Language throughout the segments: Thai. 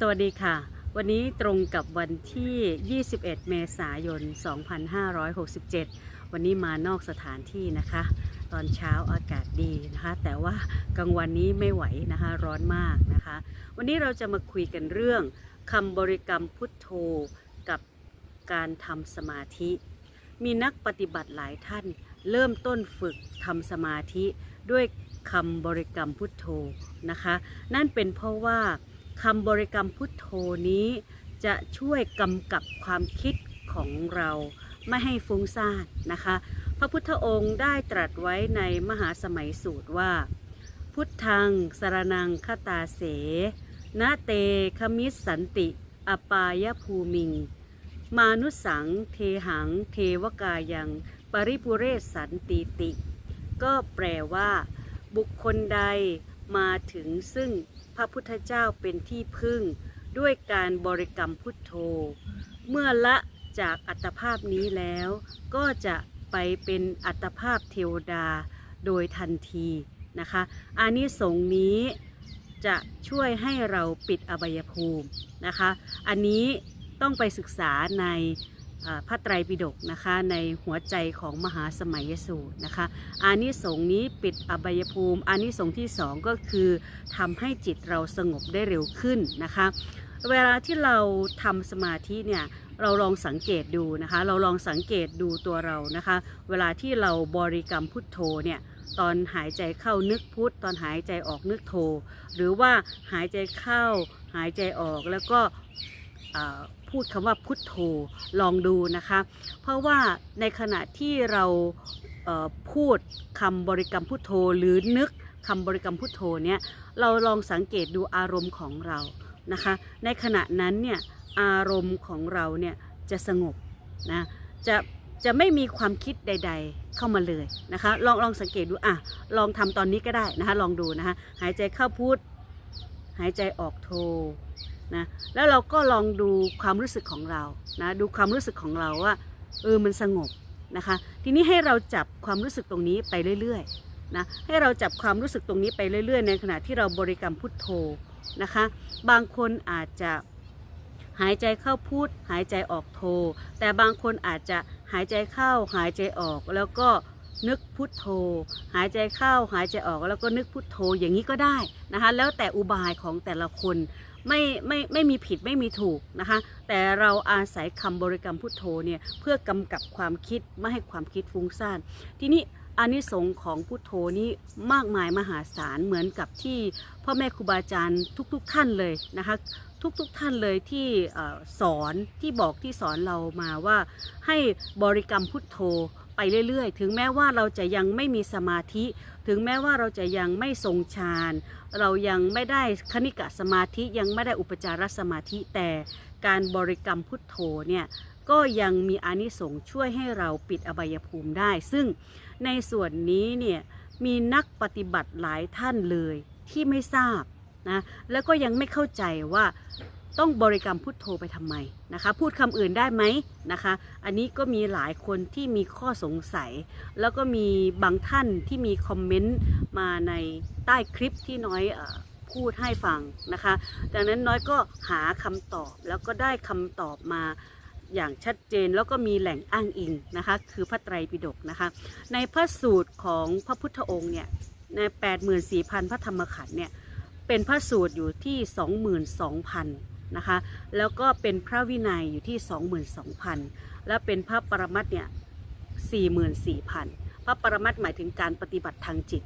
สวัสดีค่ะ วันนี้ตรงกับวันที่ 21 เมษายน 2567 วันนี้มานอกสถานที่นะคะ ตอนเช้าอากาศดีนะคะ แต่ว่ากลางวันนี้ไม่ไหวนะคะ ร้อนมากนะคะ วันนี้เราจะมาคุยกันเรื่องคำบริกรรมพุทโธกับการทำสมาธิ มีนักปฏิบัติหลายท่าน เริ่มต้นฝึกทำสมาธิด้วยคำบริกรรมพุทโธนะคะ นั่นเป็นเพราะว่า คำบริกรรมพุทโธนี้จะช่วยกำกับความคิดของเราไม่ให้ฟุ้งซ่านนะคะ พระพุทธองค์ได้ตรัสไว้ในมหาสมัยสูตรว่า พุทธังสารนังคตาเสนะเตคมิสสันติ อปายภูมิง มานุสัง เทหัง เทวกายัง ปริปุเรศสันติติ ก็แปลว่า บุคคลใดมาถึงซึ่ง พระพุทธเจ้าเป็นที่พึ่ง ด้วยการบริกรรมพุทโธ เมื่อละจากอัตภาพนี้แล้ว ก็จะไปเป็นอัตภาพเทวดาโดยทันทีนะคะอานิสงส์นี้จะช่วยให้เราปิดอบายภูมินะคะ อันนี้ต้องไปศึกษาใน พระไตรปิฎกนะคะในหัวใจของมหาสมัยสูตรนะคะอานิสงส์นี้ปิดอบายภูมิอานิสงส์ที่สองก็คือทำให้จิตเราสงบได้เร็วขึ้นนะคะเวลาที่เราทำสมาธิเนี่ยเราลองสังเกตดูนะคะ เราลองสังเกตดูตัวเรานะคะ เวลาที่เราบริกรรมพุทโธเนี่ยตอนหายใจเข้านึกพุทตอนหายใจออกนึกโธหรือว่าหายใจเข้าหายใจออกแล้วก็ พูดคำว่าพุทโธลองดูนะคะ เพราะว่าในขณะที่เราเพูดคำบริกรรมพุทโธหรือนึกคำบริกรรมพุทโธเนี่ยเราลองสังเกตดูอารมณ์ของเรานะคะ ในขณะนั้นเนี่ยอารมณ์ของเราเนี่ยจะสงบนะจะจะไม่มีความคิดใด ๆ เข้ามาเลยนะคะ ลองลองสังเกตดูอะลองทำตอนนี้ก็ได้นะคะ ลองดูนะคะ หายใจเข้าพุทหายใจออกโท นะแล้วเราก็ลองดูความรู้สึกของเรานะดูความรู้สึกของเราว่าเออมันสงบนะคะ ทีนี้ให้เราจับความรู้สึกตรงนี้ไปเรื่อยๆนะให้เราจับความรู้สึกตรงนี้ไปเรื่อย ๆ ในขณะที่เราบริกรรมพุทโธนะคะ บางคนอาจจะหายใจเข้าพูด หายใจออกโท แต่บางคนอาจจะหายใจเข้าหายใจออกแล้วก็นึกพุทโธ หายใจเข้าหายใจออกแล้วก็นึกพุทโธอย่างนี้ก็ได้นะคะแล้วแต่อุบายของแต่ละคน ไม่ไม่ไม่มีผิดไม่มีถูกนะคะ แต่เราอาศัยคำบริกรรมพุทโธเนี่ยเพื่อกำกับความคิดไม่ให้ความคิดฟุ้งซ่านทีนี้อานิสงส์ของพุทโธนี่มากมายมหาศาลเหมือนกับที่พ่อแม่ครูบาอาจารย์ทุก ๆทท่านเลยนะคะทุกๆทท่านเลยที่อสอนที่บอกที่สอนเรามาว่าให้บริกรรมพุทโธ ไปเรื่อยๆ ถึงแม้ว่าเราจะยังไม่มีสมาธิ ถึงแม้ว่าเราจะยังไม่ทรงฌาน เรายังไม่ได้คณิกะสมาธิ ยังไม่ได้อุปจารสมาธิ แต่การบริกรรมพุทโธเนี่ยก็ยังมีอานิสงส์ช่วยให้เราปิดอบายภูมิได้ ซึ่งในส่วนนี้เนี่ยมีนักปฏิบัติหลายท่านเลยที่ไม่ทราบนะ แล้วก็ยังไม่เข้าใจว่า ต้องบริกรรมพุทโธไปทำไมนะคะ พูดคำอื่นได้ไหมนะคะ อันนี้ก็มีหลายคนที่มีข้อสงสัย แล้วก็มีบางท่านที่มีคอมเมนต์มาในใต้คลิปที่น้อยอพูดให้ฟังนะคะ ดังนั้นน้อยก็หาคำตอบแล้วก็ได้คำตอบมาอย่างชัดเจนแล้วก็มีแหล่งอ้างอิงนะคะ คือพระไตรปิฎกนะคะ ในพระสูตรของพระพุทธองค์เนี่ยใน 84,000 พระธรรมขันธ์เนี่ยเป็นพระสูตรอยู่ที่ 22,000 นะคะ แล้วก็เป็นพระวินัยอยู่ที่ 22,000 และเป็นพระปรมัตถ์เนี่ย44,000 พระปรมัตหมายถึงการปฏิบัติทางจิต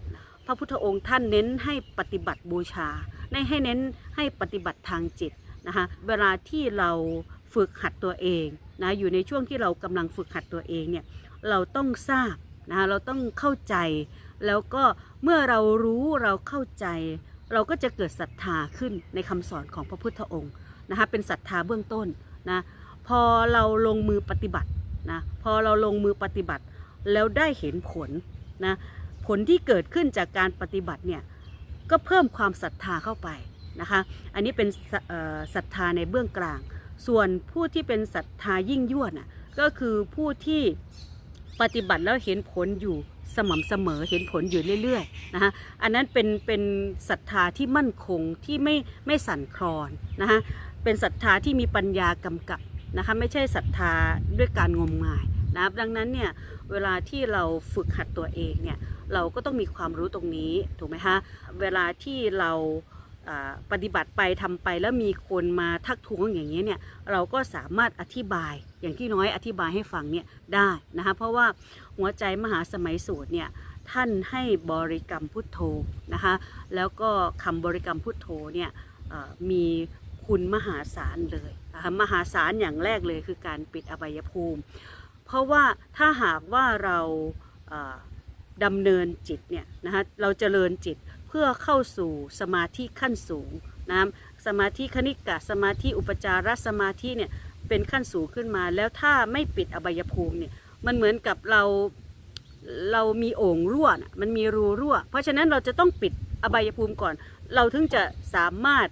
พระพุทธองค์ท่านเน้นให้ปฏิบัติบูชาในให้เน้นให้ปฏิบัติทางจิตนะคะ เวลาที่เราฝึกหัดตัวเองนะอยู่ในช่วงที่เรากำลังฝึกหัดตัวเองเนี่ยเราต้องทราบนะคะเราต้องเข้าใจ แล้วก็เมื่อเรารู้เราเข้าใจ เราก็จะเกิดศรัทธาขึ้นในคำสอนของพระพุทธองค์ นะคะเป็นศรัทธาเบื้องต้นนะพอเราลงมือปฏิบัตินะพอเราลงมือปฏิบัติแล้วได้เห็นผลนะผลที่เกิดขึ้นจากการปฏิบัติเนี่ยก็เพิ่มความศรัทธาเข้าไปนะคะอันนี้เป็นศรัทธาในเบื้องกลาง ส่วนผู้ที่เป็นศรัทธายิ่งยวดน่ะก็คือผู้ที่ปฏิบัติแล้วเห็นผลอยู่สม่ำเสมอเห็นผลอยู่เรื่อยๆนะคะอันนั้นเป็นเป็นศรัทธาที่มั่นคงที่ไม่ไม่สั่นคลอนนะคะ เป็นศรัทธาที่มีปัญญากำกับนะคะไม่ใช่ศรัทธาด้วยการงมงายนะครับดังนั้นเนี่ยเวลาที่เราฝึกหัดตัวเองเนี่ยเราก็ต้องมีความรู้ตรงนี้ถูกไหมคะเวลาที่เราปฏิบัติไปทำไปแล้วมีคนมาทักท้วงอย่างนี้เนี่ยเราก็สามารถอธิบายอย่างที่น้อยอธิบายให้ฟังเนี่ยได้นะคะเพราะว่าหัวใจมหาสมัยสูตรเนี่ยท่านให้บริกรรมพุทโธนะคะแล้วก็คำบริกรรมพุทโธเนี่ยมี คุณมหาศาลเลยนะคะมหาศาลอย่างแรกเลยคือการปิดอบายภูมิ เพราะว่าถ้าหากว่าเราดำเนินจิตเนี่ยนะคะเราเจริญจิตเพื่อเข้าสู่สมาธิขั้นสูงนะสมาธิคณิกะสมาธิอุปจารสมาธิเนี่ยเป็นขั้นสูงขึ้นมา แล้วถ้าไม่ปิดอบายภูมิเนี่ยมันเหมือนกับเราเรามีโอ่งรั่วมันมีรูรั่ว เพราะฉะนั้นเราจะต้องปิดอบายภูมิก่อน เราถึงจะสามารถ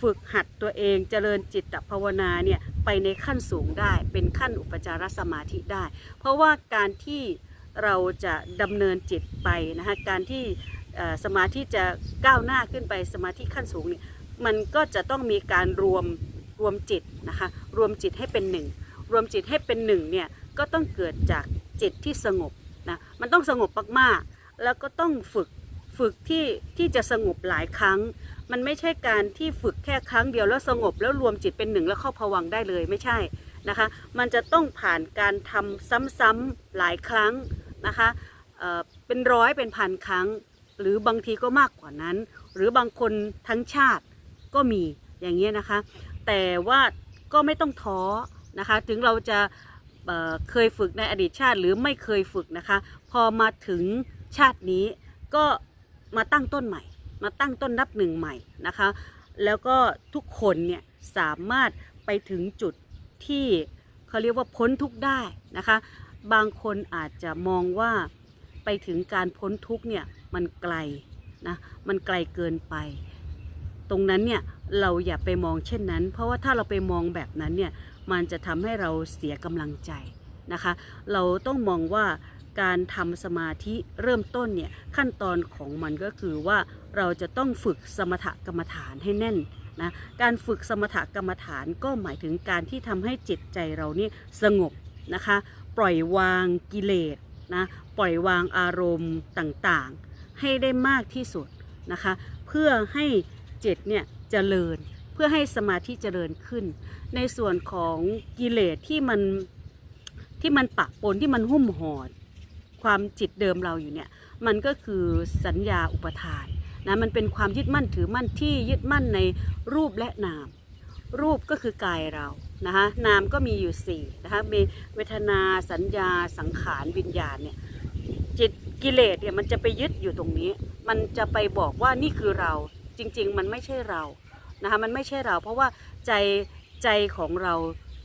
ฝึกหัดตัวเองเจริญจิตภาวนาเนี่ยไปในขั้นสูงได้ เป็นขั้นอุปจารสมาธิได้ เพราะว่าการที่เราจะดำเนินจิตไปนะคะการที่สมาธิจะก้าวหน้าขึ้นไปสมาธิขั้นสูงเนี่ยมันก็จะต้องมีการรวมรวมจิตนะคะรวมจิตให้เป็นหนึ่งรวมจิตให้เป็นหนึ่งเนี่ยก็ต้องเกิดจากจิตที่สงบนะมันต้องสงบมากๆ แล้วก็ต้องฝึกฝึกที่ที่จะสงบหลายครั้ง มันไม่ใช่การที่ฝึกแค่ครั้งเดียวแล้วสงบ แล้วรวมจิตเป็นหนึ่งแล้วเข้าพวังได้เลยไม่ใช่นะคะ มันจะต้องผ่านการทำซ้ำๆหลายครั้งนะคะเเป็นร้อยเป็นพันครั้ง หรือบางทีก็มากกว่านั้น หรือบางคนทั้งชาติก็มีอย่างเงี้ยนะคะ แต่ว่าก็ไม่ต้องท้อนะคะ ถึงเราจะเเคยฝึกในอดีตชาติหรือไม่เคยฝึกนะคะ พอมาถึงชาตินี้ก็มาตั้งต้นใหม่ มาตั้งต้นนับหนึ่งใหม่นะคะ แล้วก็ทุกคนเนี่ยสามารถไปถึงจุดที่เขาเรียกว่าพ้นทุกได้นะคะ บางคนอาจจะมองว่าไปถึงการพ้นทุกเนี่ยมันไกลนะมันไกลเกินไป ตรงนั้นเนี่ยเราอย่าไปมองเช่นนั้น เพราะว่าถ้าเราไปมองแบบนั้นเนี่ยมันจะทำให้เราเสียกำลังใจนะคะ เราต้องมองว่า การทำสมาธิเริ่มต้นเนี่ยขั้นตอนของมันก็คือว่าเราจะต้องฝึกสมถกรรมฐานให้แน่นนะการฝึกสมถกรรมฐานก็หมายถึงการที่ทำให้จิตใจเรานี่สงบนะคะปล่อยวางกิเลสนะปล่อยวางอารมณ์ต่างๆ ให้ได้มากที่สุดนะคะเพื่อให้จิตเนี่ยเจริญเพื่อให้สมาธิเจริญขึ้น ในส่วนของกิเลสที่มันที่มันปะปนที่มันหุ้มห่อ ความจิตเดิมเราอยู่เนี่ยมันก็คือสัญญาอุปทานนะมันเป็นความยึดมั่นถือมั่นที่ยึดมั่นในรูปและนาม รูปก็คือกายเรานะคะนามก็มีอยู่สี่นะคะมีเวทนาสัญญาสังขารวิญญาณเนี่ยจิตกิเลสเนี่ยมันจะไปยึดอยู่ตรงนี้ มันจะไปบอกว่านี่คือเราจริง ๆ มันไม่ใช่เรานะคะมันไม่ใช่เรา เพราะว่าใจใจของเรา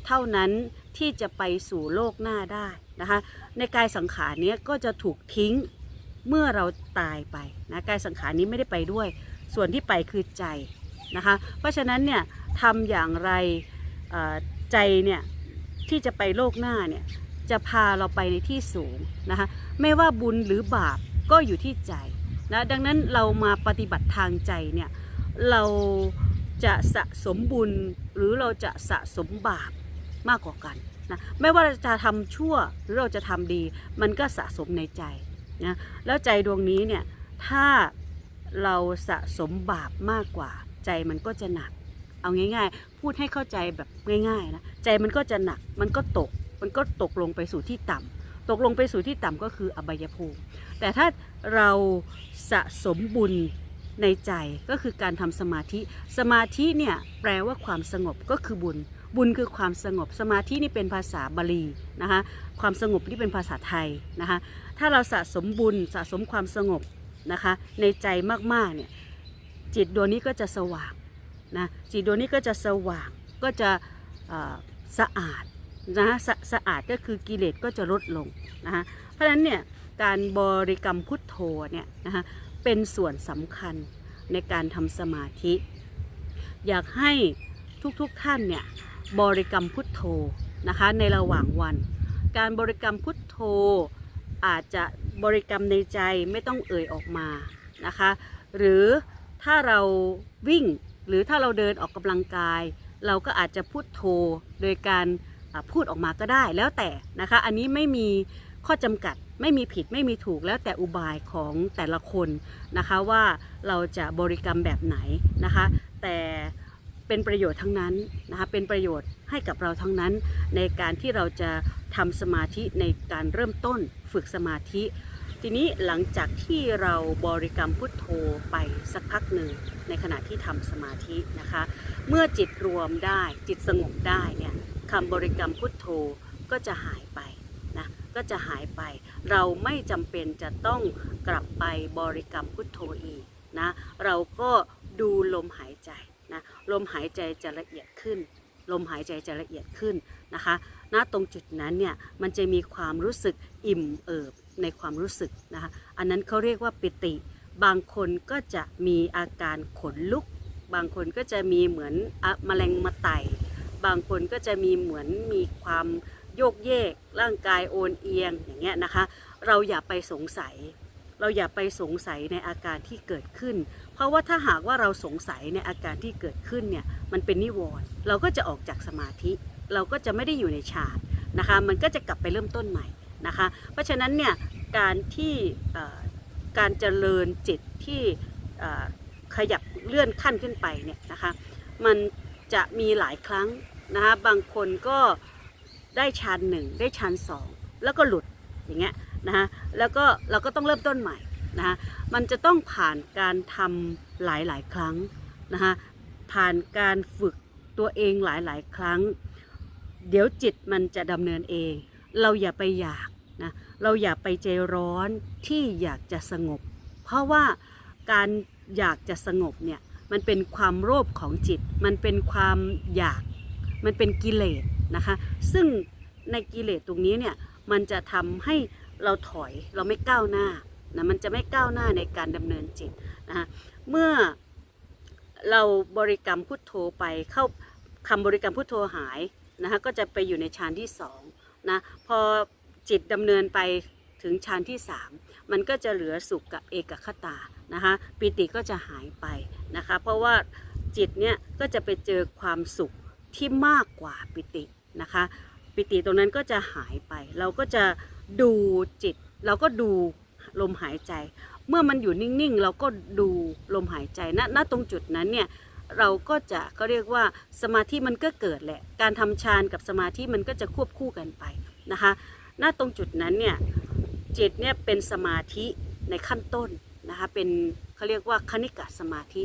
เท่านั้น ที่จะไปสู่โลกหน้าได้นะคะ ในกายสังขารนี้ก็จะถูกทิ้งเมื่อเราตายไปนะกายสังขารนี้ไม่ได้ไปด้วย ส่วนที่ไปคือใจนะคะ เพราะฉะนั้นเนี่ยทำอย่างไรใจเนี่ยที่จะไปโลกหน้าเนี่ยจะพาเราไปในที่สูงนะคะไม่ว่าบุญหรือบาปก็อยู่ที่ใจนะดังนั้นเรามาปฏิบัติทางใจเนี่ยเราจะสะสมบุญหรือเราจะสะสมบาป มากกว่ากันนะไม่ว่าเราจะทำชั่วหรือเราจะทำดี มันก็สะสมในใจนะแล้วใจดวงนี้เนี่ยถ้าเราสะสมบาปมากกว่า ใจมันก็จะหนัก เอาง่าย ๆ พูดให้เข้าใจแบบง่ายๆนะใจมันก็จะหนักมันก็ตกมันก็ตกลงไปสู่ที่ต่ำตกลงไปสู่ที่ต่ำก็คืออบายภูมิ แต่ถ้าเราสะสมบุญในใจก็คือการทำสมาธิ สมาธิเนี่ยแปลว่าความสงบก็คือบุญ บุญคือความสงบ สมาธินี่เป็นภาษาบาลีนะคะความสงบนี่เป็นภาษาไทยนะคะถ้าเราสะสมบุญสะสมความสงบนะคะในใจมากๆเนี่ยจิตดวงนี้ก็จะสว่างนะจิตดวงนี้ก็จะสว่างก็จะสะอาดนะสะสะอาดก็คือกิเลสก็จะลดลงนะคะเพราะฉะนั้นเนี่ยการบริกรรมพุทโธเนี่ยนะคะเป็นส่วนสำคัญในการทำสมาธิ อยากให้ทุกๆทท่านเนี่ย บริกรรมพุทโธนะคะในระหว่างวัน การบริกรรมพุทโธ อาจจะบริกรรมในใจไม่ต้องเอ่ยออกมานะคะหรือถ้าเราวิ่งหรือถ้าเราเดินออกกำลังกาย เราก็อาจจะพูดโทรโดยการพูดออกมาก็ได้แล้วแต่นะคะอันนี้ไม่มีข้อจำกัดไม่มีผิดไม่มีถูกแล้วแต่อุบายของแต่ละคนนะคะว่าเราจะบริกรรมแบบไหนนะคะแต่ เป็นประโยชน์ทั้งนั้นนะคะเป็นประโยชน์ให้กับเราทั้งนั้น ในการที่เราจะทำสมาธิในการเริ่มต้นฝึกสมาธิ ทีนี้หลังจากที่เราบริกรรมพุทโธไปสักพักหนึ่งในขณะที่ทำสมาธินะคะ เมื่อจิตรวมได้จิตสงบได้เนี่ยคำบริกรรมพุทโธก็จะหายไปนะก็จะหายไป เราไม่จำเป็นจะต้องกลับไปบริกรรมพุทโธอีกนะเราก็ดูลมหายใจ นะลมหายใจจะละเอียดขึ้น ลมหายใจจะละเอียดขึ้นนะคะณตรงจุดนั้นเนี่ยมันจะมีความรู้สึกอิ่มเอิบในความรู้สึกนะคะอันนั้นเขาเรียกว่าปิติ บางคนก็จะมีอาการขนลุก บางคนก็จะมีเหมือนอะแมลงมาไต่บางคนก็จะมีเหมือนมีความโยกเยก ร่างกายโอนเอียงอย่างเงี้ยนะคะ เราอย่าไปสงสัย เราอย่าไปสงสัยในอาการที่เกิดขึ้น เพราะว่าถ้าหากว่าเราสงสัยในอาการที่เกิดขึ้นเนี่ยมันเป็นนิวรณ์เราก็จะออกจากสมาธิ เราก็จะไม่ได้อยู่ในฌานนะคะมันก็จะกลับไปเริ่มต้นใหม่นะคะเพราะฉะนั้นเนี่ยการที่การเจริญจิตที่ขยับเลื่อนขั้นขึ้นไปเนี่ยนะคะมันจะมีหลายครั้งนะคะบางคนก็ได้ฌานหนึ่งได้ฌานสองแล้วก็หลุดอย่างเงี้ยนะคะแล้วก็เราก็ต้องเริ่มต้นใหม่ นะคะมันจะต้องผ่านการทำหลายๆ ครั้งนะคะผ่านการฝึกตัวเองหลายๆ ครั้ง เดี๋ยวจิตมันจะดำเนินเอง เราอย่าไปอยากนะเราอย่าไปใจร้อนที่อยากจะสงบ เพราะว่าการอยากจะสงบเนี่ยมันเป็นความโลภของจิต มันเป็นความอยาก มันเป็นกิเลสนะคะ ซึ่งในกิเลสตรงนี้เนี่ยมันจะทำให้เราถอยเราไม่ก้าวหน้า นะมันจะไม่ก้าวหน้าในการดำเนินจิตนะคะเมื่อเราบริกรรมพุทโธไปเข้าคำบริกรรมพุทโธหายนะคะก็จะไปอยู่ในฌานที่สองนะพอจิตดำเนินไปถึงฌานที่สามมันก็จะเหลือสุขกับเอกคตานะคะปิติก็จะหายไปนะคะเพราะว่าจิตเนี่ยก็จะไปเจอความสุขที่มากกว่าปิตินะคะปิติตรงนั้นก็จะหายไป เราก็จะดูจิต เราก็ดู ลมหายใจ เมื่อมันอยู่นิ่งๆ เราก็ดูลมหายใจณณตรงจุดนั้นเนี่ยเราก็จะก็เรียกว่าสมาธิมันก็เกิดแหละ การทำฌานกับสมาธิมันก็จะควบคู่กันไปนะคะณตรงจุดนั้นเนี่ยจิตเนี่ยเป็นสมาธิในขั้นต้นนะคะเป็นเขาเรียกว่าคณิกะสมาธิ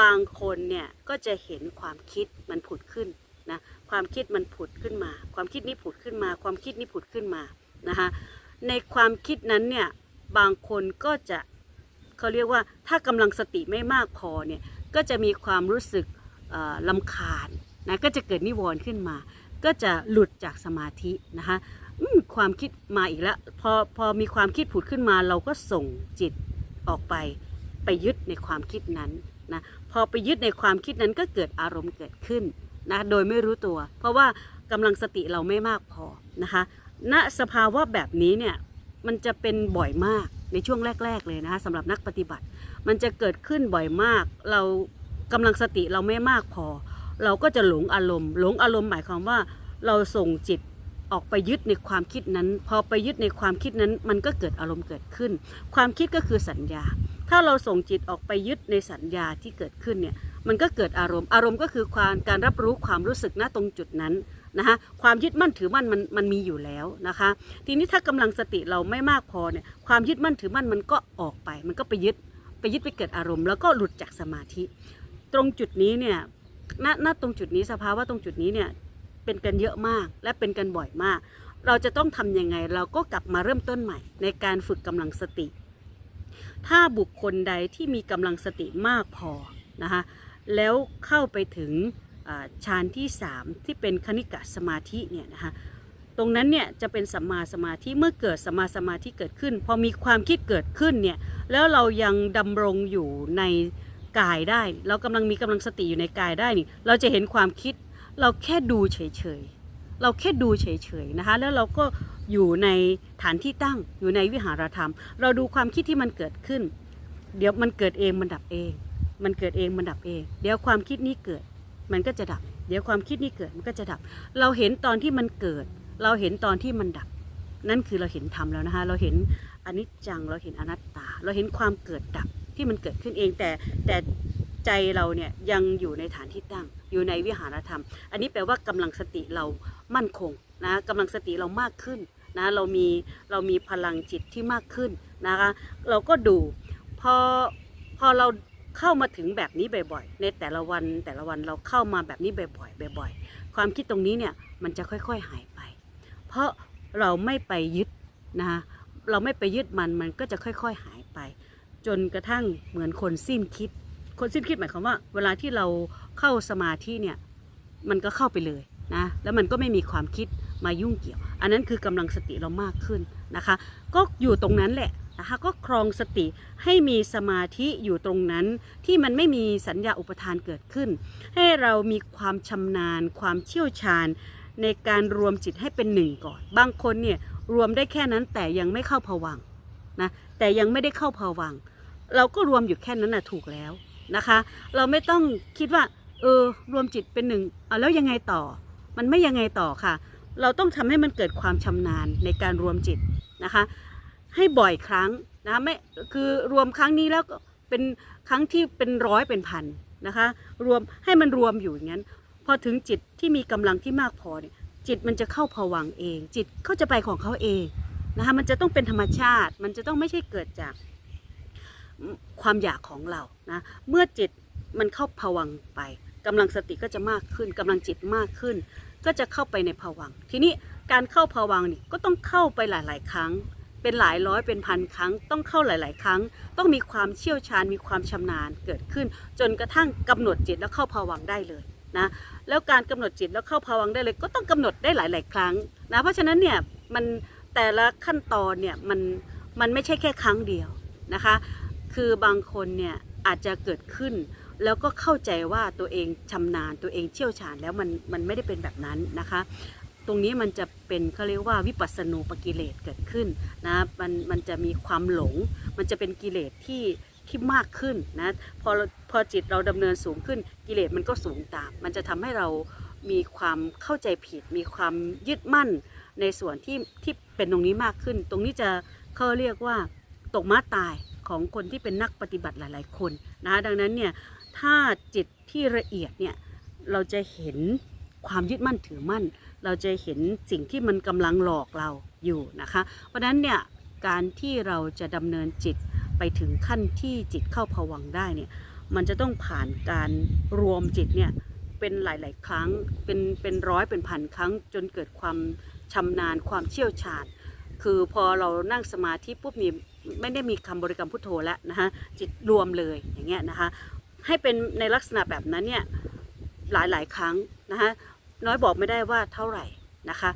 บางคนเนี่ยก็จะเห็นความคิดมันผุดขึ้นนะความคิดมันผุดขึ้นมา ความคิดนี้ผุดขึ้นมา ความคิดนี้ผุดขึ้นมานะคะในความคิดนั้นเนี่ย บางคนก็จะเขาเรียกว่าถ้ากำลังสติไม่มากพอเนี่ยก็จะมีความรู้สึกลำคาญนะก็จะเกิดนิวรณ์ขึ้นมา ก็จะหลุดจากสมาธินะคะอืมความคิดมาอีกแล้วพอพอมีความคิดผุดขึ้นมา เราก็ส่งจิตออกไปไปยึดในความคิดนั้นนะพอไปยึดในความคิดนั้นก็เกิดอารมณ์เกิดขึ้นนะโดยไม่รู้ตัว เพราะว่ากำลังสติเราไม่มากพอนะคะณสภาวะแบบนี้เนี่ย มันจะเป็นบ่อยมากในช่วงแรก ๆ เลยนะคะสำหรับนักปฏิบัติ มันจะเกิดขึ้นบ่อยมาก เรากำลังสติเราไม่มากพอ เราก็จะหลงอารมณ์ หลงอารมณ์หมายความว่า เราส่งจิตออกไปยึดในความคิดนั้น พอไปยึดในความคิดนั้น มันก็เกิดอารมณ์เกิดขึ้น ความคิดก็คือสัญญา ถ้าเราส่งจิตออกไปยึดในสัญญาที่เกิดขึ้นเนี่ยมันก็เกิดอารมณ์ อารมณ์ก็คือความการรับรู้ความรู้สึกณตรงจุดนั้น นะคะความยึดมั่นถือมั่นมันมันมีอยู่แล้วนะคะ ทีนี้ถ้ากำลังสติเราไม่มากพอเนี่ยความยึดมั่นถือมั่นมันก็ออกไป มันก็ไปยึดไปยึดไปเกิดอารมณ์ แล้วก็หลุดจากสมาธิ ตรงจุดนี้เนี่ยณณตรงจุดนี้สภาวะตรงจุดนี้เนี่ยเป็นกันเยอะมากและเป็นกันบ่อยมาก เราจะต้องทำยังไงเราก็กลับมาเริ่มต้นใหม่ ในการฝึกกำลังสติ ถ้าบุคคลใดที่มีกำลังสติมากพอนะคะแล้วเข้าไปถึง ฌานที่ 3 ที่เป็นคณิกะสมาธิเนี่ยนะคะตรงนั้นเนี่ยจะเป็นสัมมาสมาธิเมื่อเกิดสัมมาสมาธิเกิดขึ้น พอมีความคิดเกิดขึ้นเนี่ยแล้วเรายังดำรงอยู่ในกายได้ เรากำลังมีกำลังสติอยู่ในกายได้นี่เราจะเห็นความคิดเราแค่ดูเฉยๆ เราแค่ดูเฉยๆนะคะแล้วเราก็อยู่ในฐานที่ตั้งอยู่ในวิหารธรรม เราดูความคิดที่มันเกิดขึ้น เดี๋ยวมันเกิดเองมันดับเอง มันเกิดเองมันดับเอง เดี๋ยวความคิดนี้เกิด มันก็จะดับ เดี๋ยวความคิดนี้เกิดมันก็จะดับ เราเห็นตอนที่มันเกิด เราเห็นตอนที่มันดับ นั่นคือเราเห็นธรรมแล้วนะคะเราเห็นอนิจจังเราเห็นอนัตตา เราเห็นความเกิดดับที่มันเกิดขึ้นเองแต่แต่ใจเราเนี่ยยังอยู่ในฐานที่ตั้ง อยู่ในวิหารธรรม อันนี้แปลว่ากำลังสติเรามั่นคงนะกำลังสติเรามากขึ้นนะเรามีเรามีพลังจิตที่มากขึ้นนะคะเราก็ดูพอพอเรา เข้ามาถึงแบบนี้บ่อยๆ ในแต่ละวันแต่ละวันเราเข้ามาแบบนี้บ่อยๆบ่อยๆ ความคิดตรงนี้เนี่ยมันจะค่อยๆหายไป เพราะเราไม่ไปยึดนะคะเราไม่ไปยึดมันมันก็จะค่อยๆหายไป จนกระทั่งเหมือนคนสิ้นคิด คนสิ้นคิดหมายความว่า เวลาที่เราเข้าสมาธิเนี่ยมันก็เข้าไปเลยนะแล้วมันก็ไม่มีความคิดมายุ่งเกี่ยว อันนั้นคือกำลังสติเรามากขึ้นนะคะ ก็อยู่ตรงนั้นแหละ นะคะก็ครองสติให้มีสมาธิอยู่ตรงนั้น ที่มันไม่มีสัญญาอุปทานเกิดขึ้น ให้เรามีความชำนาญ ความเชี่ยวชาญ ในการรวมจิตให้เป็นหนึ่งก่อน บางคนเนี่ยรวมได้แค่นั้นแต่ยังไม่เข้าผวังนะแต่ยังไม่ได้เข้าผวัง เราก็รวมอยู่แค่นั้นนะถูกแล้วนะคะ เราไม่ต้องคิดว่าเออรวมจิตเป็นหนึ่งอะแล้วยังไงต่อ มันไม่ยังไงต่อค่ะ เราต้องทำให้มันเกิดความชำนาญในการรวมจิตนะคะ ให้บ่อยครั้งนะไม่คือรวมครั้งนี้แล้วก็เป็นครั้งที่เป็นร้อยเป็นพันนะคะ รวมให้มันรวมอยู่อย่างนั้นพอถึงจิตที่มีกำลังที่มากพอเนี่ยจิตมันจะเข้าผวังเอง จิตเขาจะไปของเขาเองนะคะมันจะต้องเป็นธรรมชาติ มันจะต้องไม่ใช่เกิดจากความอยากของเรานะเมื่อจิตมันเข้าผวังไปกำลังสติก็จะมากขึ้นกำลังจิตมากขึ้น ก็จะเข้าไปในผวังทีนี้การเข้าผวังนี่ก็ต้องเข้าไปหลาย ๆ ครั้ง เป็นหลายร้อยเป็นพันครั้ง ต้องเข้าหลาย ๆ ครั้ง ต้องมีความเชี่ยวชาญมีความชำนาญเกิดขึ้น จนกระทั่งกำหนดจิตแล้วเข้าผวังได้เลยนะแล้วการกำหนดจิตแล้วเข้าภาวังได้เลย ก็ต้องกำหนดได้หลาย ๆ ครั้งนะเพราะฉะนั้นเนี่ยมันแต่ละขั้นตอนเนี่ยมันมันไม่ใช่แค่ครั้งเดียวนะคะ คือบางคนเนี่ยอาจจะเกิดขึ้น แล้วก็เข้าใจว่าตัวเองชำนาญตัวเองเชี่ยวชาญแล้วมันมันไม่ได้เป็นแบบนั้นนะคะ ตรงนี้มันจะเป็นเขาเรียกว่าวิปัสสนูปกิเลสเกิดขึ้นนะมันมันจะมีความหลง มันจะเป็นกิเลสที่ที่มากขึ้นนะพอพอจิตเราดำเนินสูงขึ้นกิเลสมันก็สูงตาม มันจะทำให้เรามีความเข้าใจผิด มีความยึดมั่นในส่วนที่ที่เป็นตรงนี้มากขึ้น ตรงนี้จะเขาเรียกว่าตกม้าตายของคนที่เป็นนักปฏิบัติหลาย ๆ คนนะดังนั้นเนี่ยถ้าจิตที่ละเอียดเนี่ยเราจะเห็นความยึดมั่นถือมั่น เราจะเห็นสิ่งที่มันกำลังหลอกเราอยู่นะคะ เพราะนั้นเนี่ยการที่เราจะดำเนินจิตไปถึงขั้นที่จิตเข้าผวังได้เนี่ยมันจะต้องผ่านการรวมจิตเนี่ยเป็นหลาย ๆ ครั้งเป็นเป็นร้อยเป็นพันครั้ง จนเกิดความชำนาญความเชี่ยวชาญ คือพอเรานั่งสมาธิปุ๊บนี่ไม่ได้มีคำบริกรรมพุทโธแล้วนะคะจิตรวมเลยอย่างเงี้ยนะคะให้เป็นในลักษณะแบบนั้นเนี่ยหลาย ๆ ครั้งนะคะ น้อยบอกไม่ได้ว่าเท่าไหร่นะคะ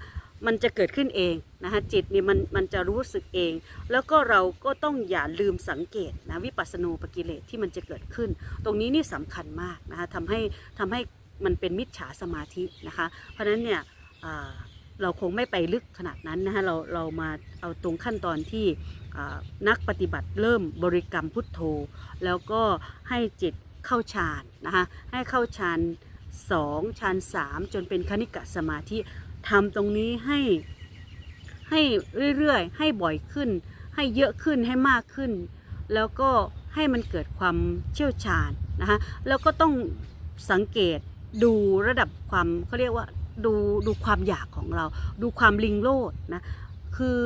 มันจะเกิดขึ้นเองนะคะจิตนี่มันมันจะรู้สึกเอง แล้วก็เราก็ต้องอย่าลืมสังเกตนะวิปัสสนูปกิเลสที่มันจะเกิดขึ้น ตรงนี้นี่สำคัญมากนะคะทำให้ทำให้มันเป็นมิจฉาสมาธินะคะ เพราะฉะนั้นเนี่ยเราคงไม่ไปลึกขนาดนั้นนะคะเราเรามาเอาตรงขั้นตอนที่นักปฏิบัติเริ่มบริกรรมพุทโธ แล้วก็ให้จิตเข้าฌานนะคะให้เข้าฌาน สองฌานสามจนเป็นคณิกะสมาธิทำตรงนี้ให้ให้เรื่อยๆ ให้บ่อยขึ้น ให้เยอะขึ้นให้มากขึ้น แล้วก็ให้มันเกิดความเชี่ยวชาญนะคะแล้วก็ต้องสังเกตดูระดับความเขาเรียกว่าดูดูความอยากของเรา ดูความลิงโลดนะคือ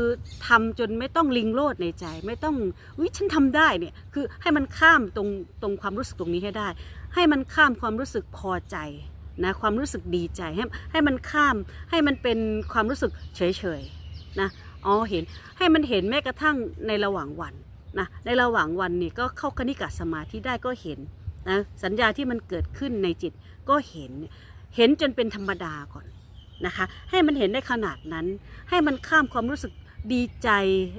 ทำจนไม่ต้องลิงโลดในใจ ไม่ต้องวิฉันทำได้เนี่ยคือให้มันข้ามตรงตรงความรู้สึกตรงนี้ให้ได้ ให้มันข้ามความรู้สึกพอใจนะความรู้สึกดีใจให้ให้มันข้ามให้มันเป็นความรู้สึกเฉยๆนะอ๋อเห็นให้มันเห็นแม้กระทั่งในระหว่างวันนะในระหว่างวันนี่ก็เข้าคณิกะสมาธิได้ก็เห็นนะสัญญาที่มันเกิดขึ้นในจิตก็เห็นเห็นจนเป็นธรรมดาก่อนนะคะ ให้มันเห็นได้ขนาดนั้น ให้มันข้ามความรู้สึกดีใจ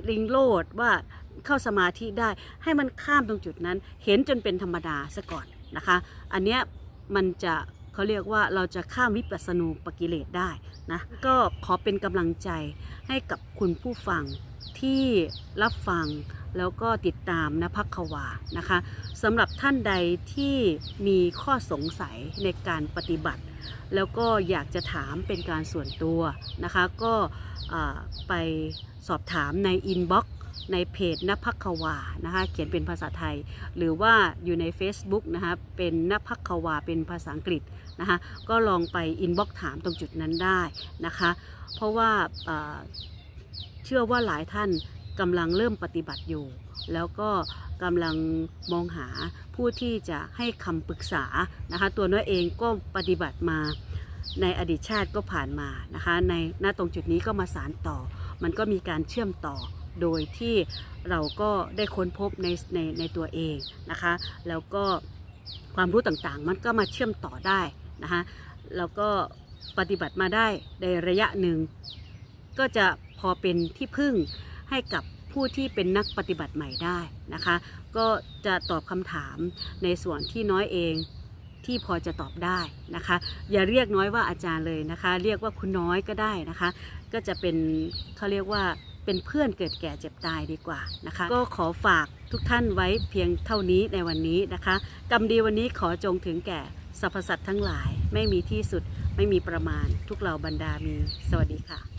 ริงโลดว่าเข้าสมาธิได้ ให้มันข้ามตรงจุดนั้น เห็นจนเป็นธรรมดาซะก่อน นะคะ อันเนี้ยมันจะเขาเรียกว่าเราจะข้ามวิปัสสนูปกิเลสได้นะก็ขอเป็นกำลังใจให้กับคุณผู้ฟังที่รับฟังแล้วก็ติดตามนะพักวานะคะสำหรับท่านใดที่มีข้อสงสัยในการปฏิบัติ แล้วก็อยากจะถามเป็นการส่วนตัวนะคะ ก็ไปสอบถามในอินบ็อกซ์ ในเพจนภัควานะคะเขียนเป็นภาษาไทย หรือว่าอยู่ใน Facebook นะคะเป็นนภัควาเป็นภาษาอังกฤษนะคะก็ลองไปอินบ็อกซ์ถามตรงจุดนั้นได้นะคะเพราะว่าเชื่อว่าหลายท่านกำลังเริ่มปฏิบัติอยู่ แล้วก็กำลังมองหาผู้ที่จะให้คำปรึกษานะคะตัวน้อยเองก็ปฏิบัติมาในอดีตชาติก็ผ่านมานะคะในณตรงจุดนี้ก็มาสารต่อ มันก็มีการเชื่อมต่อ โดยที่เราก็ได้ค้นพบในในในตัวเองนะคะ แล้วก็ความรู้ต่างๆ มันก็มาเชื่อมต่อได้นะคะแล้วก็ปฏิบัติมาได้ในระยะหนึ่ง ก็จะพอเป็นที่พึ่งให้กับผู้ที่เป็นนักปฏิบัติใหม่ได้นะคะ ก็จะตอบคำถามในส่วนที่น้อยเองที่พอจะตอบได้นะคะ อย่าเรียกน้อยว่าอาจารย์เลยนะคะ เรียกว่าคุณน้อยก็ได้นะคะ ก็จะเป็นเขาเรียกว่า เป็นเพื่อนเกิดแก่เจ็บตายดีกว่านะคะ ก็ขอฝากทุกท่านไว้เพียงเท่านี้ในวันนี้นะคะกรรมดีวันนี้ขอจงถึงแก่สรรพสัตว์ทั้งหลาย ไม่มีที่สุดไม่มีประมาณ ทุกเหล่าบรรดามี สวัสดีค่ะ